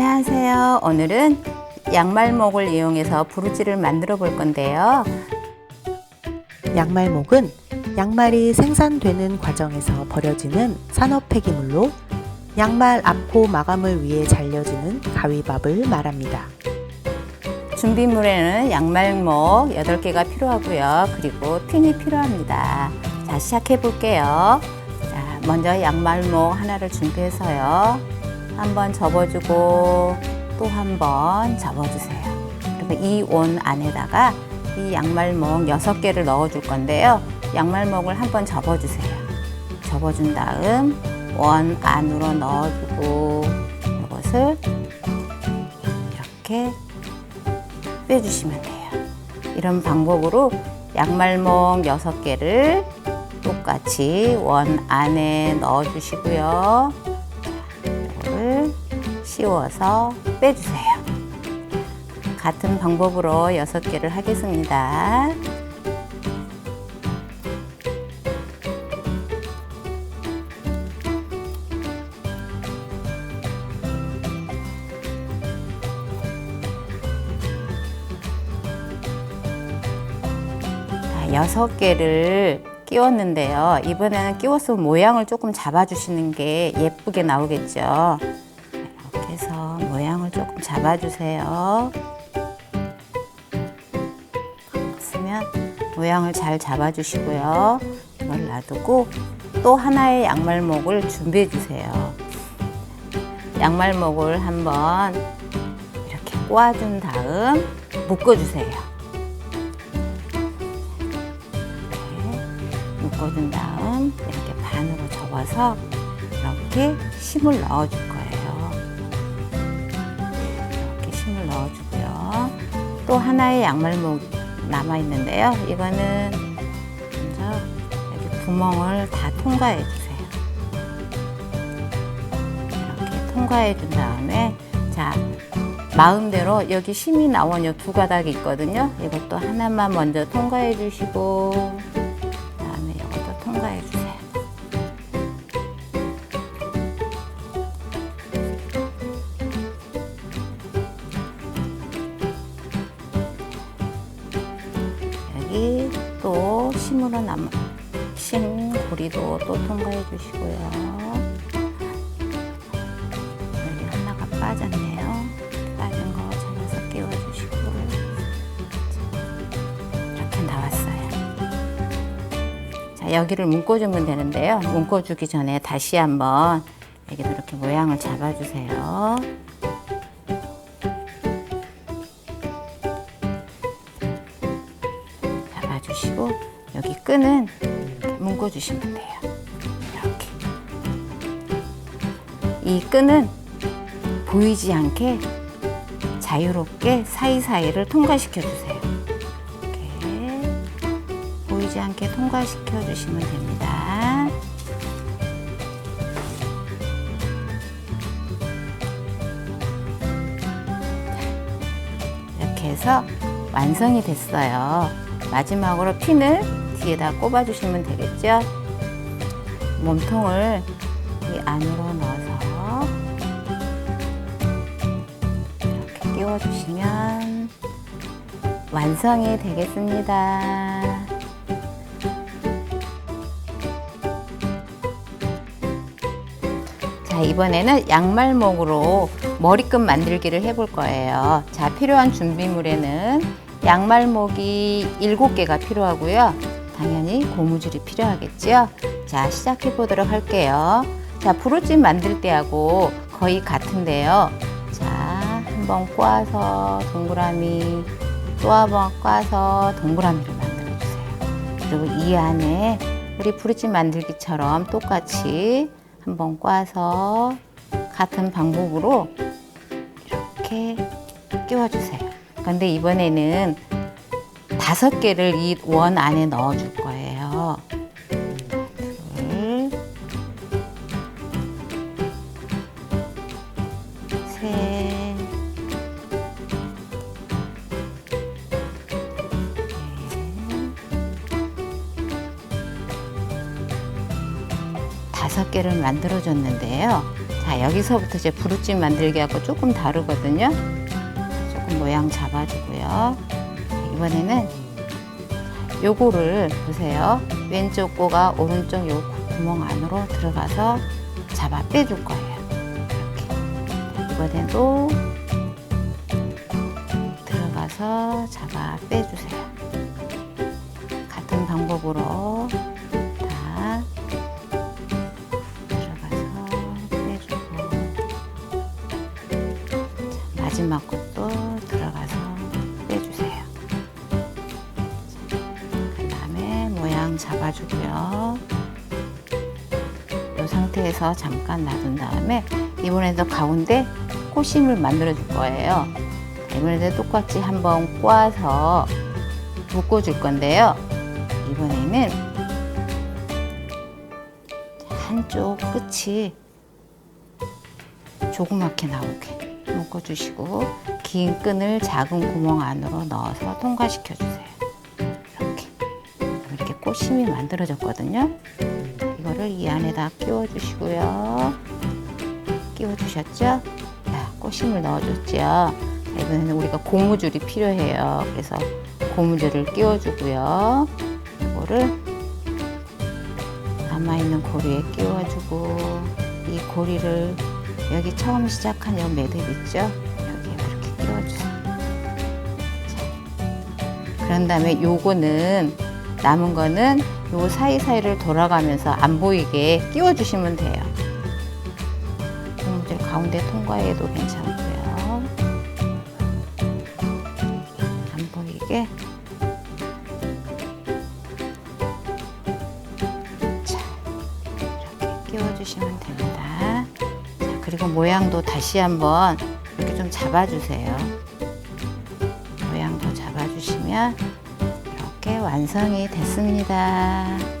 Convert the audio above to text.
안녕하세요. 오늘은 양말목을 이용해서 부르지를 만들어 볼 건데요. 양말목은 양말이 생산되는 과정에서 버려지는 산업 폐기물로 양말 앞코 마감을 위해 잘려지는 가위밥을 말합니다. 준비물에는 양말목 8개가 필요하고요. 그리고 핀이 필요합니다. 자, 시작해 볼게요. 자, 먼저 양말목 하나를 준비해서요. 한번 접어주고 또 한 번 접어주세요. 그리고 이원 안에다가 이 양말목 6개를 넣어 줄 건데요. 양말목을 한번 접어주세요. 접어준 다음 원 안으로 넣어주고 이것을 이렇게 빼주시면 돼요. 이런 방법으로 양말목 6개를 똑같이 원 안에 넣어주시고요. 씌워서 빼주세요. 같은 방법으로 6개를 하겠습니다. 자, 여섯 개를 끼웠는데요. 이번에는 끼워서 모양을 조금 잡아주시는 게 예쁘게 나오겠죠. 해서 모양을 조금 잡아주세요. 쓰면 모양을 잘 잡아주시고요. 이걸 놔두고 또 하나의 양말목을 준비해 주세요. 양말목을 한번 이렇게 꼬아준 다음 묶어주세요. 묶어준 다음 이렇게 반으로 접어서 이렇게 심을 넣어줄 거예요. 또 하나의 양말목 남아 있는데요. 이거는 먼저 여기 구멍을 다 통과해 주세요. 이렇게 통과해 준 다음에 자 마음대로 여기 심이 나온 요두 가닥이 있거든요. 이것도 하나만 먼저 통과해 주시고 그다음에 이것도 통과해 주세요. 심으로 남, 심 고리도 또 통과해 주시고요. 여기 하나가 빠졌네요. 빠진 거 찾아서 끼워 주시고. 이렇게 나왔어요. 자, 여기를 묶어주면 되는데요. 묶어주기 전에 다시 한번 여기도 이렇게 모양을 잡아주세요. 끈은 묶어주시면 돼요. 이렇게 이 끈은 보이지 않게 자유롭게 사이사이를 통과시켜 주세요. 이렇게 보이지 않게 통과시켜 주시면 됩니다. 이렇게 해서 완성이 됐어요. 마지막으로 핀을 뒤에다 꼽아 주시면 되겠죠? 몸통을 이 안으로 넣어서 이렇게 끼워 주시면 완성이 되겠습니다. 자, 이번에는 양말목으로 머리끈 만들기를 해볼 거예요. 자, 필요한 준비물에는 양말목이 7개가 필요하고요. 당연히 고무줄이 필요하겠죠. 자, 시작해 보도록 할게요. 자, 부르짐 만들 때하고 거의 같은데요. 자, 한번 꼬아서 동그라미, 또 한 번 꼬아서 동그라미를 만들어 주세요. 그리고 이 안에 우리 부르짐 만들기처럼 똑같이 한번 꽈서 같은 방법으로 이렇게 끼워주세요. 근데 이번에는 다섯 개를 이 원 안에 넣어 줄 거예요. 다섯 개를 만들어 줬는데요. 자, 자, 여기서부터 이제 부르찜 만들기하고 조금 다르거든요. 조금 모양 잡아주고요. 자, 이번에는 요거를 보세요. 왼쪽 꼬가 오른쪽 요 구멍 안으로 들어가서 잡아 빼줄 거예요. 이렇게. 자, 이번에도 들어가서 잡아 빼주세요. 같은 방법으로 다 들어가서 빼주고 자, 마지막 것 잡아주고요. 이 상태에서 잠깐 놔둔 다음에 이번에도 가운데 코심을 만들어 줄 거예요. 이번에도 똑같이 한번 꼬아서 묶어 줄 건데요. 이번에는 한쪽 끝이 조그맣게 나오게 묶어 주시고 긴 끈을 작은 구멍 안으로 넣어서 통과시켜 주세요. 꽃심이 만들어졌거든요. 이거를 이 안에다 끼워주시고요. 끼워주셨죠? 자, 꽃심을 넣어줬죠. 자, 이번에는 우리가 고무줄이 필요해요. 그래서 고무줄을 끼워주고요. 이거를 남아있는 고리에 끼워주고 이 고리를 여기 처음 시작한 요 매듭 있죠? 여기에 이렇게 끼워주세요. 자, 그런 다음에 요거는 남은 거는 요 사이사이를 돌아가면서 안 보이게 끼워주시면 돼요. 고무줄 가운데 통과해도 괜찮고요. 안 보이게 자, 이렇게 끼워주시면 됩니다. 자, 그리고 모양도 다시 한번 이렇게 좀 잡아주세요. 모양도 잡아주시면 완성이 됐습니다.